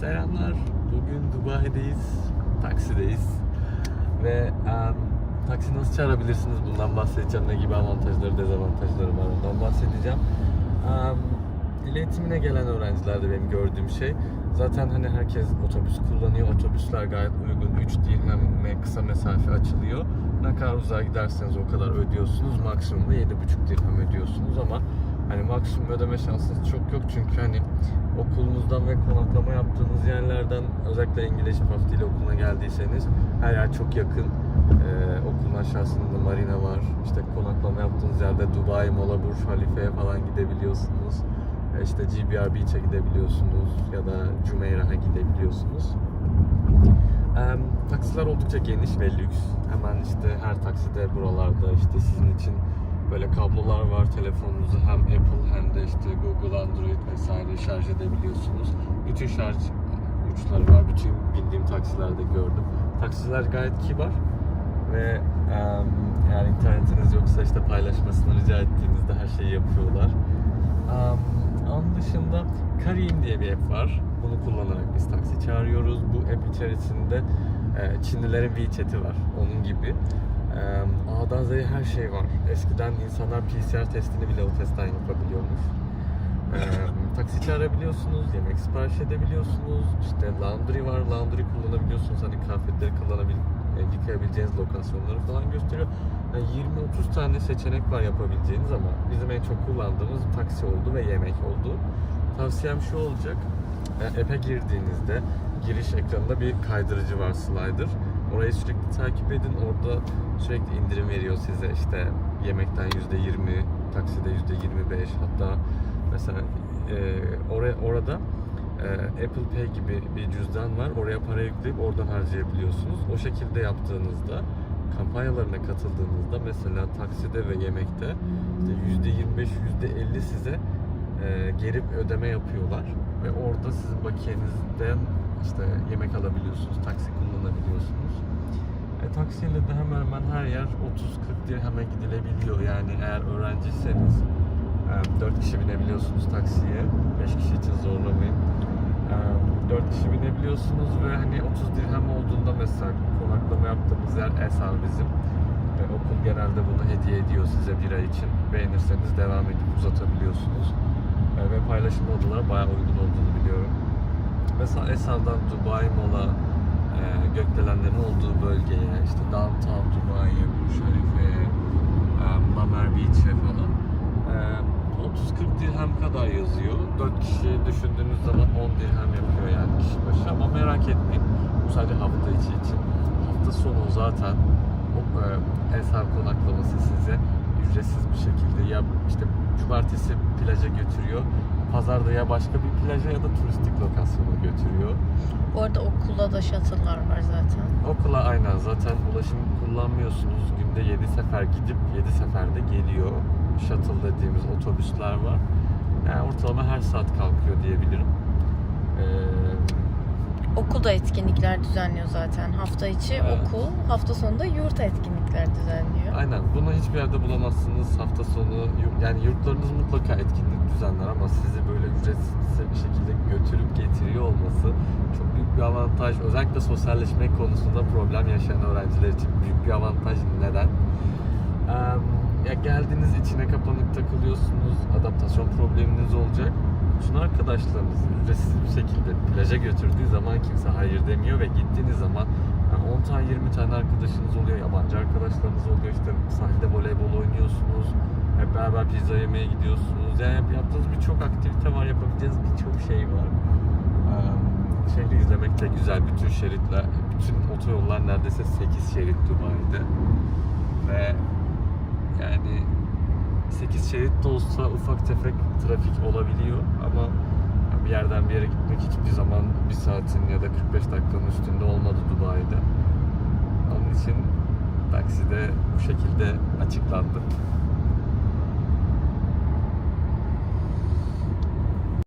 Selamlar. Bugün Dubai'deyiz. Taksideyiz. Ve em, taksi nasıl çağırabilirsiniz? Bundan bahsedeceğim. Ne gibi avantajları, dezavantajları var ondan bahsedeceğim. Em, dil eğitimine gelen öğrencilerde benim gördüğüm şey zaten hani herkes otobüs kullanıyor. Otobüsler gayet uygun. 3 dirhemme kısa mesafe açılıyor. Ne kadar uzağa giderseniz o kadar ödüyorsunuz. Maksimum da 7,5 dirhem ödüyorsunuz ama hani maksimum ödeme şansınız çok yok çünkü hani okulunuzdan ve konaklama yaptığınız yerlerden özellikle İngiliz Dili Okulu'na geldiyseniz her yer çok yakın. Ee, okulun aşağısında marina var. İşte konaklama yaptığınız yerde Dubai, Mola, Burj Halife'ye falan gidebiliyorsunuz. Ee, işte GBR Beach'e gidebiliyorsunuz ya da Jumeirah'a gidebiliyorsunuz. Em, taksiler oldukça geniş ve lüks. Hemen işte her takside buralarda işte sizin için böyle kablolar var. Telefonunuzu hem Apple hem de işte Google, Android vesaire şarj edebiliyorsunuz. Bütün şarj uçları var. Bütün bindiğim taksilerde gördüm. Taksiler gayet kibar ve eğer internetiniz yoksa işte paylaşmasını rica ettiğinizde her şeyi yapıyorlar. Onun dışında Karim diye bir app var. Bunu kullanarak biz taksi çağırıyoruz. Bu app içerisinde e, Çinlilerin WeChat'i var. Onun gibi. A'dan Z'ye her şey var. Eskiden insanlar PCR testini bile o testten yapabiliyormuş. E, taksi çağırabiliyorsunuz, yemek sipariş edebiliyorsunuz. İşte laundry var, laundry kullanabiliyorsunuz. Hani kıyafetleri kullanabil, e, yıkayabileceğiniz lokasyonları falan gösteriyor. Yani 20-30 tane seçenek var yapabileceğiniz ama bizim en çok kullandığımız taksi oldu ve yemek oldu. Tavsiyem şu olacak. E, App'e girdiğinizde giriş ekranında bir kaydırıcı var slider. Orayı sürekli takip edin. Orada sürekli indirim veriyor size işte yemekten %20, takside %25 hatta mesela e, oraya orada e, Apple Pay gibi bir cüzdan var. Oraya para yükleyip oradan harcayabiliyorsunuz. O şekilde yaptığınızda kampanyalarına katıldığınızda mesela takside ve yemekte işte %25, %50 size e, geri ödeme yapıyorlar ve orada sizin bakiyenizden işte yemek alabiliyorsunuz, taksi kullanabiliyorsunuz. E, taksiyle de hemen hemen her yer 30-40 dirheme gidilebiliyor. Yani eğer öğrenciyseniz e, 4 kişi binebiliyorsunuz taksiye. 5 kişi için zorlamayın. E, 4 kişi binebiliyorsunuz ve hani 30 dirhem olduğunda mesela konaklama yaptığımız yer Esar bizim. E, okul genelde bunu hediye ediyor size bir ay için. Beğenirseniz devam edip uzatabiliyorsunuz. E, ve paylaşım odaları bayağı uygun olduğunu biliyorum. Mesela Esan'dan Dubai Mola, e, gökdelenlerin olduğu bölgeye, işte Downtown Dubai'ye, Burj Halife'ye, e, Mamer Beach'e falan e, 30-40 dirhem kadar yazıyor. 4 kişi düşündüğünüz zaman 10 dirhem yapıyor yani kişi başı ama merak etmeyin. Bu sadece hafta içi için. Hafta sonu zaten o e, Eshab konaklaması size ücretsiz bir şekilde ya işte cumartesi plaja götürüyor. Pazarda ya başka bir plaja ya da turistik lokasyona götürüyor. Bu arada okula da shuttle'lar var zaten. Okula aynen zaten ulaşım kullanmıyorsunuz. Günde 7 sefer gidip 7 seferde geliyor. Shuttle dediğimiz otobüsler var. Yani ortalama her saat kalkıyor diyebilirim. Ee, Okul da etkinlikler düzenliyor zaten. Hafta içi Evet. okul, hafta sonunda yurt etkinlikler düzenliyor. aynen bunu hiçbir yerde bulamazsınız. Hafta sonu yani yurtlarınız mutlaka etkinlik düzenler ama sizi böyle ücretsiz bir şekilde götürüp getiriyor olması çok büyük bir avantaj. Özellikle sosyalleşme konusunda problem yaşayan öğrenciler için büyük bir avantaj. Neden? Eee, ya geldiğiniz içine kapanık takılıyorsunuz, adaptasyon probleminiz olacak. Bütün arkadaşlarınızı ücretsiz bir şekilde plaja götürdüğü zaman kimse hayır demiyor ve gittiğiniz zaman yani 10 tane 20 tane arkadaşınız oluyor, yabancı arkadaşlarınız oluyor. İşte sahilde voleybol oynuyorsunuz, hep beraber pizza yemeye gidiyorsunuz. Yani yaptığınız birçok aktivite var, yapabileceğiniz birçok şey var. Şehri izlemek de güzel. Bütün şeritler, bütün otoyollar neredeyse 8 şerit Dubai'de. Ve yani 8 şerit de olsa ufak tefek trafik olabiliyor ama bir yerden bir yere gitmek hiçbir zaman bir saatin ya da 45 dakikanın üstünde olmadı Dubai'de. Onun için takside bu şekilde açıklandı.